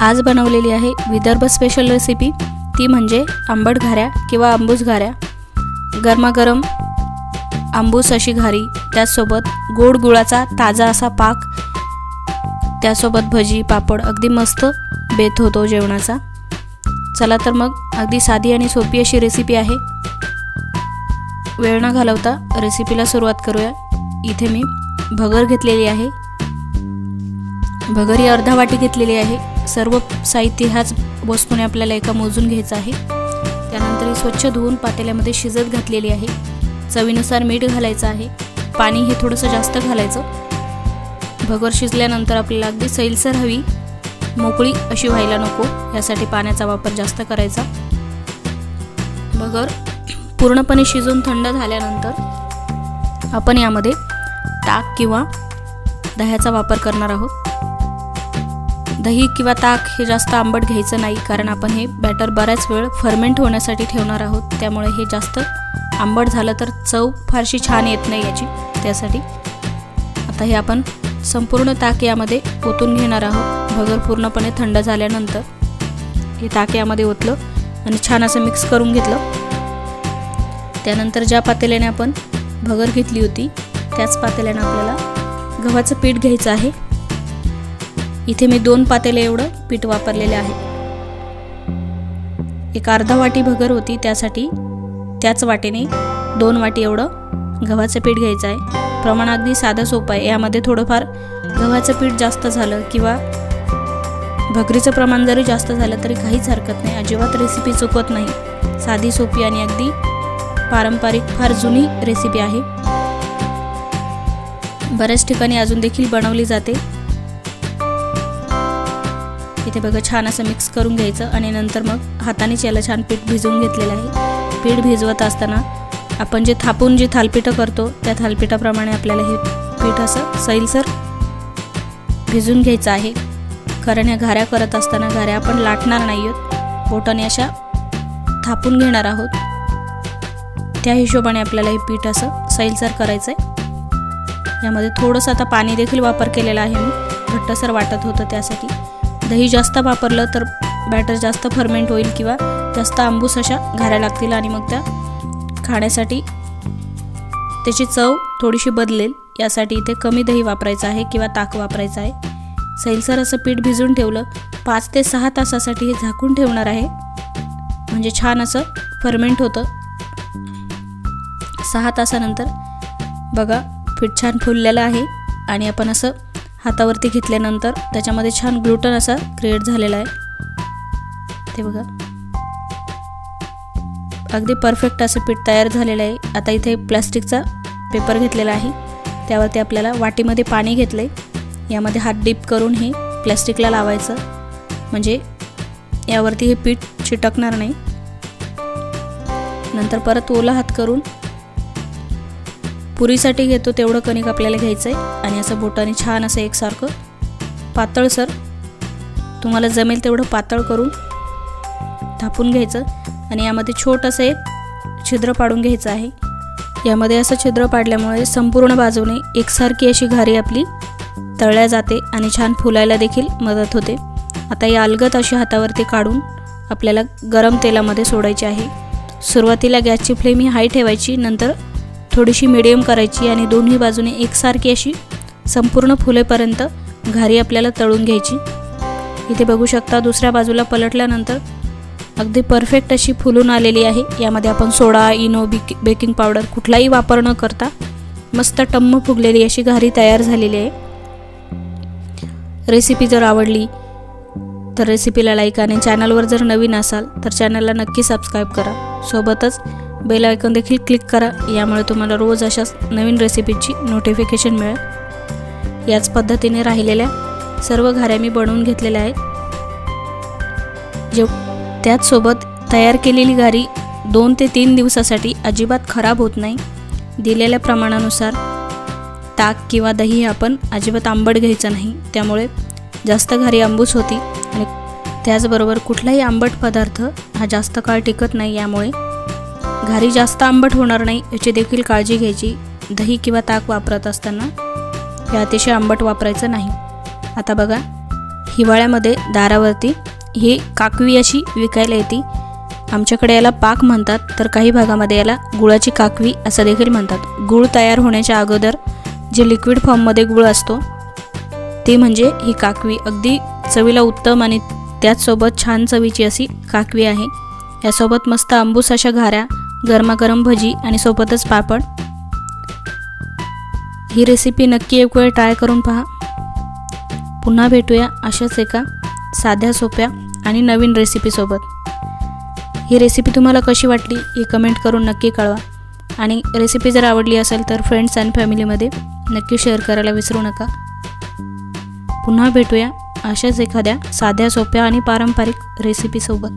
आज बनवलेली आहे विदर्भ स्पेशल रेसिपी ती म्हणजे आंबट घाऱ्या किंवा आंबूस घाऱ्या. गरमागरम आंबूस अशी घारी त्याचसोबत गोड गुळाचा ताजा असा पाक त्यासोबत भजी पापड अगदी मस्त बेत होतो जेवणाचा. चला तर मग अगदी साधी आणि सोपी अशी रेसिपी आहे. वेळ न घालवता रेसिपीला सुरुवात करूया. इथे मी भगर घेतलेली आहे. भगर ही अर्धा वाटी घेतलेली आहे. सर्व साहित्य ह्याच वस्तूने आपल्याला एका मोजून घ्यायचं आहे. त्यानंतर ही स्वच्छ धुवून पातेल्यामध्ये शिजत घातलेली आहे. चवीनुसार मीठ घालायचं आहे. पाणी हे थोडंसं जास्त घालायचं. भगर शिजल्यानंतर आपल्याला अगदी सैलसर हवी. मोकळी अशी व्हायला नको. यासाठी पाण्याचा वापर जास्त करायचा. भगर पूर्णपणे शिजून थंड झाल्यानंतर आपण यामध्ये ताक किंवा दह्याचा वापर करणार आहोत. दही किंवा ताक हे जास्त आंबट घ्यायचं नाही कारण आपण हे बॅटर बऱ्याच वेळ फर्मेंट होण्यासाठी ठेवणार आहोत. त्यामुळे हे जास्त आंबट झालं तर चव फारशी छान येत नाही याची. त्यासाठी आता हे आपण संपूर्ण ताक यामध्ये ओतून घेणार आहोत. भगर पूर्णपणे थंड झाल्यानंतर हे ताक यामध्ये ओतलं आणि छान असं मिक्स करून घेतलं. त्यानंतर ज्या पातेल्याने आपण भगर घेतली होती त्याच पातेल्याने आपल्याला गव्हाचं पीठ घ्यायचं आहे. इथे मी दोन पातेले एवढं पीठ वापरलेले आहे. एक अर्धा वाटी भगर होती त्यासाठी त्याच वाटीने दोन वाटी एवढं गव्हाचं पीठ घ्यायचं आहे. प्रमाण अगदी साधं सोपं आहे. यामध्ये थोडंफार गव्हाचं पीठ जास्त झालं किंवा भगरीचं प्रमाण जरी जास्त झालं तरी काहीच हरकत नाही. अजिबात रेसिपी चुकवत नाही. साधी सोपी आणि अगदी पारंपरिक फार जुनी रेसिपी आहे. बऱ्याच ठिकाणी अजून देखील बनवली जाते. इथे बघा छान असं मिक्स करून घ्यायचं आणि नंतर मग हातानेच याला छान पीठ भिजवून घेतलेलं आहे. पीठ भिजवत असताना आपण जे थापून जे थालपीठं करतो त्या थालपिठाप्रमाणे आपल्याला हे पीठ असं सैलसर भिजून घ्यायचं आहे. कारण ह्या घाऱ्या करत असताना घाऱ्या आपण लाटणार नाही आहोत. बोटाने अशा थापून घेणार आहोत. त्या हिशोबाने आपल्याला हे पीठ असं सैलसर करायचं आहे यामध्ये थोडंसं आता पाणी देखील वापर केलेला आहे मी. घट्टसर वाटत होतं त्यासाठी. दही जास्त वापरलं तर बॅटर जास्त फर्मेंट होईल किंवा जास्त आंबूस अशा घाऱ्या लागतील आणि मग त्या खाण्यासाठी त्याची चव थोडीशी बदलेल. यासाठी इथे कमी दही वापरायचं आहे किंवा ताक वापरायचं आहे. सैलसर असं पीठ भिजून ठेवलं पाच ते सहा तासासाठी हे झाकून ठेवणार आहे. म्हणजे छान असं फर्मेंट होतं. सहा तासानंतर बघा पीठ छान फुललेलं आहे आणि आपण असं हातावरती घेतल्यानंतर त्याच्यामध्ये छान ग्लुटन असा क्रिएट झालेला आहे. ते बघा. अगदी परफेक्ट असं पीठ तयार झालेलं आहे. आता इथे प्लास्टिकचा पेपर घेतलेला आहे. त्यावरती आपल्याला वाटीमध्ये पाणी घेतलं आहे यामध्ये हात डीप करून हे प्लॅस्टिकला लावायचं. म्हणजे यावरती हे पीठ चिटकणार नाही. नंतर परत ओला हात करून पुरीसाठी घेतो तेवढं कणिक आपल्याला घ्यायचं आहे आणि असं बोटाने छान असं एकसारखं पातळसर तुम्हाला जमेल तेवढं पातळ करून थापून घ्यायचं. आणि यामध्ये छोटंसं एक छिद्र पाडून घ्यायचं आहे. यामध्ये असं छिद्र पाडल्यामुळे संपूर्ण बाजूने एकसारखी अशी घारी आपली तळल्या जाते आणि छान फुलायला देखील मदत होते. आता या अलगत अशी हातावरती काढून आपल्याला गरम तेलामध्ये सोडायची आहे. सुरुवातीला गॅसची फ्लेम ही हाय ठेवायची नंतर थोडीशी मिडियम करायची आणि दोन्ही बाजूने एकसारखी अशी संपूर्ण फुलेपर्यंत घारी आपल्याला तळून घ्यायची. इथे बघू शकता दुसऱ्या बाजूला पलटल्यानंतर अगदी परफेक्ट अशी फुलून आलेली आहे. यामध्ये आपण सोडा इनो बिक बेकिंग पावडर कुठलाही वापर न करता मस्त टम्म फुगलेली अशी घारी तयार झालेली आहे. रेसिपी जर आवडली तर रेसिपीला लाईक आणि चॅनलवर जर नवीन असाल तर चॅनलला नक्की सबस्क्राईब करा. सोबतच बेल आयकॉन देखील क्लिक करा. यामुळे तुम्हाला रोज अशाच नवीन रेसिपीची नोटिफिकेशन मिळेल. याच पद्धतीने राहिलेल्या सर्व घाऱ्या मी बनवून घेतलेल्या आहेत. जेव त्याचसोबत तयार केलेली घारी दोन ते तीन दिवसासाठी अजिबात खराब होत नाही. दिलेल्या प्रमाणानुसार ताक किंवा दही हे आपण अजिबात आंबट घ्यायचं नाही. त्यामुळे जास्त घारी आंबूस होती आणि त्याचबरोबर कुठलाही आंबट पदार्थ हा जास्त काळ टिकत नाही. यामुळे घारी जास्त आंबट होणार नाही याची देखील काळजी घ्यायची. दही किंवा ताक वापरत असताना हे अतिशय आंबट वापरायचं नाही. आता बघा हिवाळ्यामध्ये दारावरती ही काकवी अशी विकायला येते. आमच्याकडे याला पाक म्हणतात तर काही भागामध्ये याला गुळाची काकवी असं देखील म्हणतात. गुळ तयार होण्याच्या अगोदर जे लिक्विड फॉर्ममध्ये गुळ असतो ते म्हणजे ही काकवी. अगदी चवीला उत्तम आणि त्याचसोबत छान चवीची अशी काकवी आहे. यासोबत मस्त आंबूस अशा घाऱ्या गरमागरम भजी आणि सोबतच पापड. ही रेसिपी नक्की एक वेळ ट्राय करून पहा. पुन्हा भेटूया अशाच एका साध्या सोप्या आणि नवीन रेसिपीसोबत ही रेसिपी तुम्हाला कशी वाटली ही कमेंट करून नक्की कळवा. आणि रेसिपी जर आवडली असेल तर फ्रेंड्स अँड फॅमिलीमध्ये नक्की शेअर करायला विसरू नका. पुन्हा भेटूया अशाच एखाद्या साध्या सोप्या आणि पारंपरिक रेसिपीसोबत